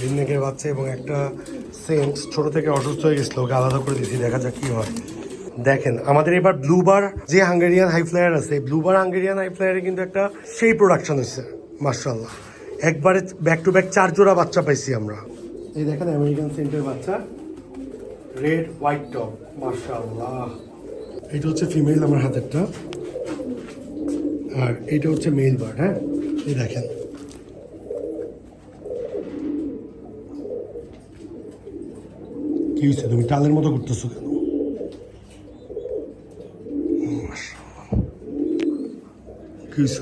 রিননেকের বাচ্চা এবং একটা সেন্স ছোট থেকে অসুস্থ হয়ে গেছিল, ওকে আলাদা করে দিয়েছি, দেখা যাক কি হয়। দেখেন, আমাদের এবার ব্লুবার যে হাঙ্গেরিয়ান হাই ফ্লায়ার আছে ব্লুবার হাঙ্গেরিয়ান হাই ফ্লায়ারে কিন্তু একটা সেই প্রোডাকশন হচ্ছে মার্শাল্লাহ একবারে ব্যাক টু ব্যাক চার জোড়া বাচ্চা পাইছি আমরা। এই দেখেন আমেরিকান সেন্টের বাচ্চা রেড হোয়াইট টপ মার্শাল্লাহ এটা হচ্ছে ফিমেল আমার হাতেরটা, আর এটা হচ্ছে মেল বার্ড হ্যাঁ? এই দেখেন। কি হয়েছে তুমি টালের মতো করতেছো কেন। কি হয়েছে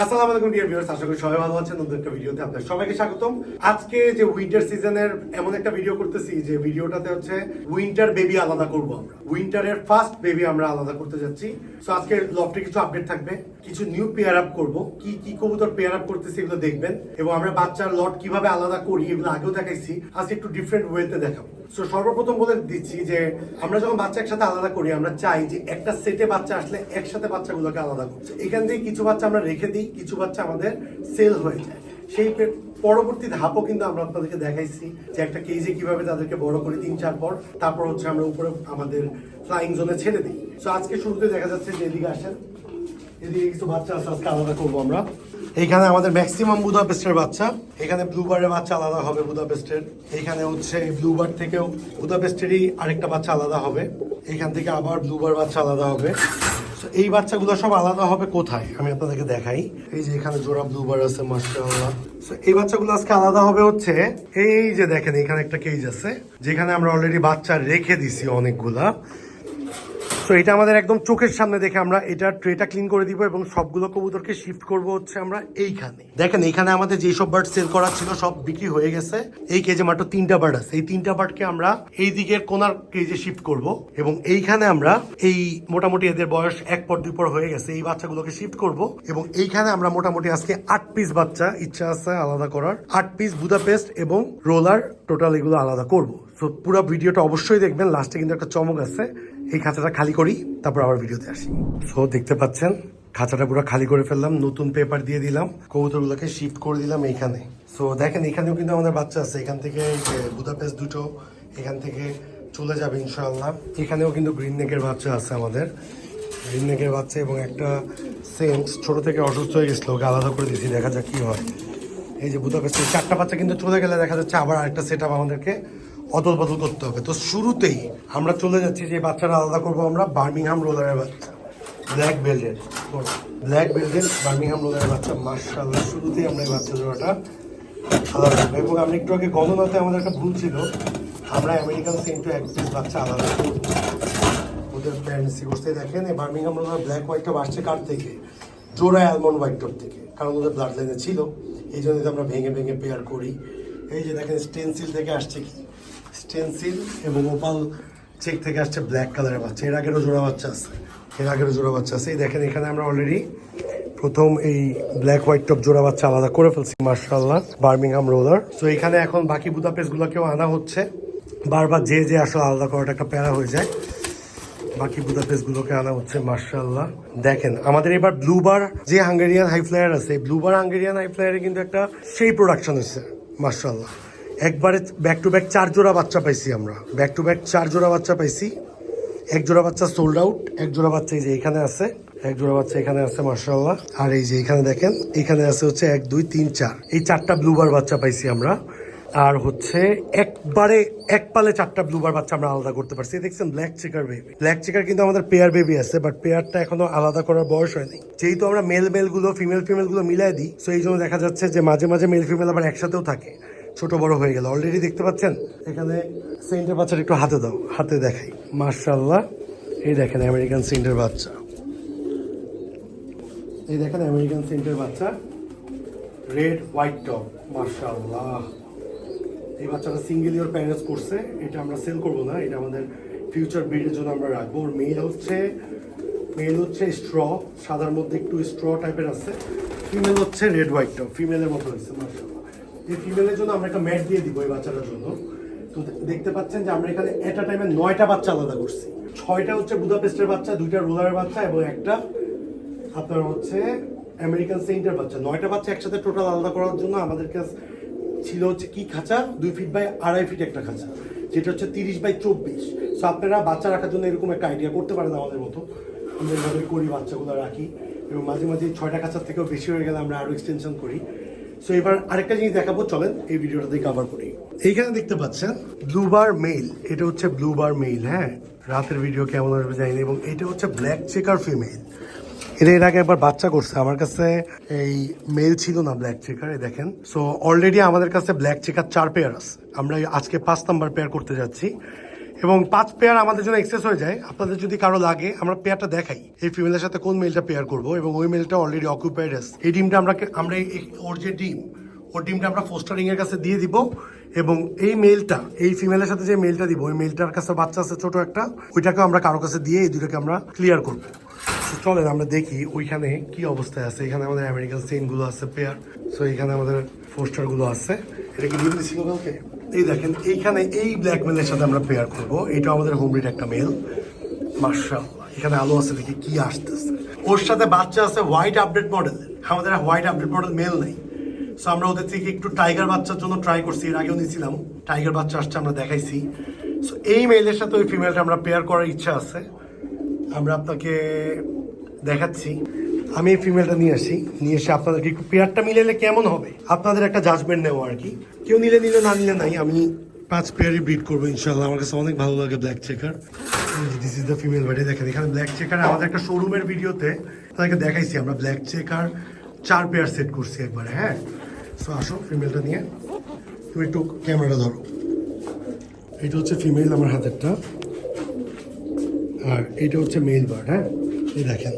আসসালামু আলাইকুম ডিয়ার ভিউয়ার্স আশা করি সবাই ভালো আছেন। নতুন একটা ভিডিওতে আপনাদের সবাইকে স্বাগতম। আজকে যে উইন্টার সিজনের এমন একটা ভিডিও করতেছি, যে ভিডিওটাতে হচ্ছে উইন্টার বেবি আলাদা করব আমরা। উইন্টারের ফার্স্ট বেবি আমরা আলাদা করতে যাচ্ছি। সো আজকে লফটে কিছু আপডেট থাকবে। কিছু নিউ পেয়ার আপ করব। কি কি কবুতর পেয়ার আপ করতেছি এগুলো দেখবেন। এবং আমরা বাচ্চার লট কীভাবে আলাদা করি, এগুলো আগেও দেখাইছি। আজকে একটু ডিফারেন্ট ওয়েতে দেখাবো। সো সর্বপ্রথম বলে দিচ্ছি যে আমরা যখন বাচ্চা একসাথে আলাদা করি, আমরা চাই যে একটা সেটে বাচ্চা আসলে একসাথে বাচ্চাগুলোকে আলাদা করছে। এখান থেকে কিছু বাচ্চা আমরা রেখে দিই, কিছু বাচ্চা আমাদের সেল হয়ে যায়। সেই পরবর্তী ধাপও কিন্তু আমরা আপনাদেরকে দেখাইছি যে একটা কেজে কীভাবে তাদেরকে বড় করি তিন, চার পর। তারপর হচ্ছে আমরা উপরে আমাদের ফ্লাইং জোনে ছেড়ে দিই। সো আজকে শুরুতে দেখা যাচ্ছে যে এদিকে আসেন। এদিকে কিছু বাচ্চা আজকে আলাদা করব আমরা। এইখানে আমাদের ম্যাক্সিমাম বুদাপেস্টের বাচ্চা। এখানে ব্লুবারের বাচ্চা আলাদা হবে বুদাপেস্টের এইখানে হচ্ছে ব্লুবার থেকেও বুদাপেস্টেরই আরেকটা বাচ্চা আলাদা হবে। এইখান থেকে আবার ব্লুবার বাচ্চা আলাদা হবে। এই বাচ্চাগুলো সব আলাদা হবে কোথায়? আমি আপনাদেরকে দেখাই। এই যে এখানে জোড়া ব্লুবার আছে So, এই বাচ্চাগুলো আজকে আলাদা হবে হচ্ছে এই যে দেখেন এখানে একটা কেজ আছে যেখানে আমরা অলরেডি বাচ্চা রেখে দিছি অনেকগুলা। তো এটা আমাদের একদম চোখের সামনে দেখে আমরা এটা ট্রেটা ক্লিন করে দিব এবং সবগুলো কবুতরকে শিফট করব হচ্ছে আমরা এইখানে। দেখেন, এইখানে আমাদের যেসব বার্ড সেল করা ছিল, সব বিক্রি হয়ে গেছে। এই কেজে মাত্র তিনটা বার্ড আছে। এই তিনটা বার্ডকে আমরা এই দিকের কোনার কেজে শিফট করব এবং এইখানে আমরা এই মোটামুটি এদের বয়স এক পর দুই পর হয়ে গেছে। এই বাচ্চাগুলোকে শিফট করব এবং এইখানে আমরা মোটামুটি আজকে আট পিস বাচ্চা ইচ্ছা আছে আলাদা করার। আট পিস বুদাপেস্ট এবং রোলার টোটাল এগুলো আলাদা করব। তো পুরো ভিডিওটা অবশ্যই দেখবেন। লাস্টে কিন্তু একটা চমক আছে। এই খাঁচাটা খালি করি, তারপর আবার ভিডিওতে আসি। সো দেখতে পাচ্ছেন, খাঁচাটা পুরো খালি করে ফেললাম, নতুন পেপার দিয়ে দিলাম, কবুতরগুলোকে শিফট করে দিলাম এইখানে। সো দেখেন, এখানেও কিন্তু আমাদের বাচ্চা আছে। এখান থেকে বুদাপেস্ট দুটো, এখান থেকে চলে যাবে ইনশাআল্লাহ। এখানেও কিন্তু গ্রিন নেকের বাচ্চা আছে আমাদের। গ্রিন নেকের বাচ্চা এবং একটা সেন্স ছোট থেকে অসুস্থ হয়ে গেছিল, ওকে আলাদা করে দিয়েছি, দেখা যাক কি হয়। এই যে বুদাপেস্টের চারটা বাচ্চা কিন্তু চলে গেলে দেখা যাচ্ছে আবার আরেকটা সেট আমাদেরকে অদল বদল করতে হবে। তো শুরুতেই আমরা চলে যাচ্ছি যে বাচ্চারা আলাদা করব আমরা, বার্মিংহাম রোলারের বাচ্চা। ব্ল্যাক বেল্টের ব্ল্যাক বেল্টের বার্মিংহাম রোলারের বাচ্চা। মার্শাল্লাহ শুরুতেই আমরা এই বাচ্চা জোড়াটা আলাদা করব। এবং আমি একটু আগে গণনাতে আমাদের একটা ভুল ছিল। আমরা আমেরিকান সেন্টু এক পিস বাচ্চা আলাদা করব। ওদের প্যারেন্টসি করতে দেখেন, এই Birmingham roller black white top আসছে কার থেকে? জোড়া অ্যালমন্ড হোয়াইট টপ থেকে। কারণ ওদের ব্লাড লাইনে ছিল। এই জন্য আমরা ভেঙে ভেঙে পেয়ার করি। এই যে দেখেন স্টেনসিল থেকে আসছে কি? স্টেনসিল এবং ওপাল চেক থেকে আসছে ব্ল্যাক কালারের বাচ্চা। এর আগেরও জোড়া বাচ্চা আছে। এর আগেরও জোড়া বাচ্চা আছে। এই দেখেন, এখানে আমরা অলরেডি প্রথম এই ব্ল্যাক হোয়াইট টপ জোড়া বাচ্চা আলাদা করে ফেলছি মার্শাল্লাহ বার্মিংহাম রোলার তো এখানে এখন বাকি বুদাপেসগুলোকেও আনা হচ্ছে। বারবার যে যে আসলে আলাদা করাটা একটা প্যারা হয়ে যায়। বাকি বুদা বুদাপেসগুলোকে আনা হচ্ছে মার্শাল্লাহ দেখেন, আমাদের এবার ব্লুবার যে হাঙ্গেরিয়ান হাই ফ্লায়ার আছে ব্লুবার হাঙ্গেরিয়ান হাই ফ্লায়ারে কিন্তু একটা সেই প্রোডাকশন হচ্ছে মার্শাল্লাহ একবারে ব্যাক টু ব্যাক চার জোড়া বাচ্চা পাইছি আমরা। ব্যাক টু ব্যাক চার জোড়া বাচ্চা পাইছি। এক জোড়া বাচ্চা সোল্ড আউট এক জোড়া বাচ্চা এই যে এখানে আছে, এক জোড়া বাচ্চা এখানে আছে মার্শাল্লাহ আর এই যে এখানে দেখেন, এখানে আছে হচ্ছে এক, দুই, তিন, চার। এই চারটা ব্লুবার বাচ্চা পাইছি আমরা। আর হচ্ছে একবারে এক পালে চারটা ব্লুবার বাচ্চা আমরা আলাদা করতে পারছি। দেখছেন black checker baby black checker কিন্তু আমাদের পেয়ার বেবি আছে বাট পেয়ারটা এখনও আলাদা করার বয়স হয়নি। যেহেতু আমরা মেল মেলগুলো ফিমেল ফিমেলগুলো মিলাই দিই তো এই জন্য দেখা যাচ্ছে যে মাঝে মাঝে মেল ফিমেল আবার একসাথেও থাকে। ছোট বড় হয়ে গেল। অলরেডি দেখতে পাচ্ছেন? এখানে সেন্টার বাচ্চাটা একটু হাতে দাও, হাতে দেখাই। মার্শাল্লাহ এই দেখেন আমেরিকান সেন্টার বাচ্চা। এই দেখেন আমেরিকান সেন্টার বাচ্চা। রেড হোয়াইট টপ মার্শাল্লাহ এই বাচ্চাটা সিঙ্গেল ইয়ার প্যারেন্টস করছে। এটা আমরা সেল করব না। এটা আমাদের ফিউচার ব্রিডের জন্য আমরা রাখব। ওর মেল হচ্ছে মেল হচ্ছে স্ট্র সাদার মধ্যে একটু স্ট্র টাইপের আছে। ফিমেল হচ্ছে রেড হোয়াইট টপ ফিমেলের মতো হয়েছে মার্শাল্লাহ এই ফিমেলের জন্য আমরা একটা ম্যাট দিয়ে দিব এই বাচ্চাটার জন্য। তো দেখতে পাচ্ছেন যে আমরা এখানে একটা টাইমে নয়টা বাচ্চা আলাদা করছি। ছয়টা হচ্ছে বুদাপেস্টের বাচ্চা, দুইটা রোলারের বাচ্চা এবং একটা আপনার হচ্ছে আমেরিকান সেন্টার বাচ্চা। নয়টা বাচ্চা একসাথে টোটাল আলাদা করার জন্য আমাদের কাছে ছিল হচ্ছে কি খাঁচা? দুই ফিট বাই আড়াই ফিট একটা খাঁচা, যেটা হচ্ছে তিরিশ বাই চব্বিশ। সো আপনারা বাচ্চা রাখার জন্য এরকম একটা আইডিয়া করতে পারেন আমাদের মতো। আমরা এইভাবে করি, বাচ্চাগুলো রাখি এবং মাঝে মাঝে ছয়টা খাঁচার থেকেও বেশি হয়ে গেলে আমরা আরও এক্সটেনশন করি। সো এবার আরেকটা জিনিস দেখাবো, চলেন এই ভিডিওটাতে কভার করি। এইখানে দেখতে পাচ্ছেন ব্লুবার মেইল এটা হচ্ছে ব্লুবার মেইল হ্যাঁ? রাতের ভিডিও কেমন আসবে জানি না, এবং এটা হচ্ছে ব্ল্যাক চেকার ফিমেল এটা এর আগে একবার বাচ্চা করছে, আমার কাছে এই মেল ছিল না ব্ল্যাক চেকার দেখেন। সো অলরেডি আমাদের কাছে ব্ল্যাক চেকার চার পেয়ার আছে। আমরা আজকে পাঁচ নাম্বার পেয়ার করতে যাচ্ছি। এবং পাঁচ পেয়ার আমাদের জন্য এক্সেস হয়ে যায়। আপনাদের যদি কারও লাগে, আমরা পেয়ারটা দেখাই। এই ফিমেলের সাথে কোন মেলটা পেয়ার করব? এবং ওই মেলটা অলরেডি অকুপাইড আছে। এই ডিমটা আমরা আমরা ওর যে ডিম, ওর ডিমটা আমরা ফোস্টারিং এর কাছে দিয়ে দিব। এবং এই মেলটা এই ফিমেলের সাথে যে মেলটা দিব, ওই মেলটার কাছে বাচ্চা আছে ছোট একটা ওইটাকে আমরা কারও কাছে দিয়ে এই দুটাকে আমরা ক্লিয়ার করব। চলেন আমরা দেখি ওইখানে কি অবস্থায় আছে। এখানে আমাদের আমেরিকান সেনগুলো আছে পেয়ার সো এখানে আমাদের পোস্টারগুলো আছে। এটা কি ডিম দিছিল কালকে এই দেখেন, এইখানে এই ব্ল্যাক মেলের সাথে আমরা পেয়ার করব। এটা আমাদের হোম রিড একটা মেল মার্শাল্লাহ এখানে আলো আছে দেখি কি আসতেছে। ওর সাথে বাচ্চা আছে হোয়াইট আপডেট মডেল আমাদের হোয়াইট আপডেট মডেল মেল নেই। সো আমরা ওদের থেকে একটু টাইগার বাচ্চার জন্য ট্রাই করছি, এর আগেও নিয়েছিলাম। টাইগার বাচ্চা আসছে, আমরা দেখাইছি। সো এই মেলের সাথে ওই ফিমেলটা আমরা পেয়ার করার ইচ্ছা আছে। আমরা আপনাকে দেখাচ্ছি। আমি এই ফিমেলটা নিয়ে আসি। নিয়ে এসে আপনাদেরকে একটু পেয়ারটা মিলালে কেমন হবে? আপনাদের একটা জাজমেন্ট নেব আর কি। কেউ নিলে নিলে, না নিলে নাই, আমি পাঁচ পেয়ারই ব্রিড করব ইনশাল্লাহ আমার কাছে অনেক ভালো লাগে black checker this is the female বাড়ি দেখেন, এখানে ব্ল্যাক চেকার আমাদের একটা শোরুমের ভিডিওতে তাদেরকে দেখাইছি আমরা। ব্ল্যাক চেকার চার পেয়ার সেট করছি একবারে হ্যাঁ? সো আসো ফিমেলটা নিয়ে। তুমি একটু ক্যামেরাটা ধরো। এটা হচ্ছে ফিমেল আমার হাতেরটা। আর এটা হচ্ছে মেল বার্ড হ্যাঁ? এই দেখেন।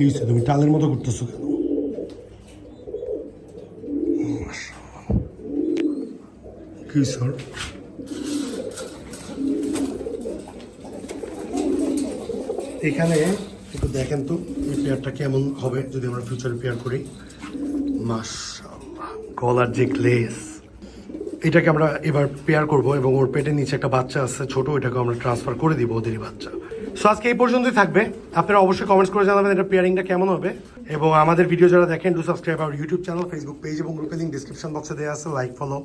কি তুমি টালের মতো করতেছো কেন। কি ওর? এখানে একটু দেখেন তো, এই পেয়ারটা কেমন হবে যদি আমরা ফিউচারে পেয়ার করি। মাশাআল্লাহ, গলার যে গ্লেস এটাকে আমরা এবার পেয়ার করব এবং ওর পেটের নিচে একটা বাচ্চা আছে ছোট ওইটাকে আমরা ট্রান্সফার করে দিব ওদেরই বাচ্চা। সো আজকে এই পর্যন্তই থাকবে। আপনারা অবশ্যই কমেন্টস করে জানাবেন এটা পেয়ারিংটা কেমন হবে। এবং আমাদের ভিডিও যারা দেখেন ডু সাবস্ক্রাইব আমার ইউটিউব চ্যানেল ফেসবুক পেজ এবং গ্রুপের লিঙ্ক ডিসক্রিপশন বক্সে দেওয়া আছে। লাইক ফলো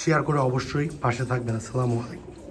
শেয়ার করে অবশ্যই পাশে থাকবেন। আসসালামু আলাইকুম।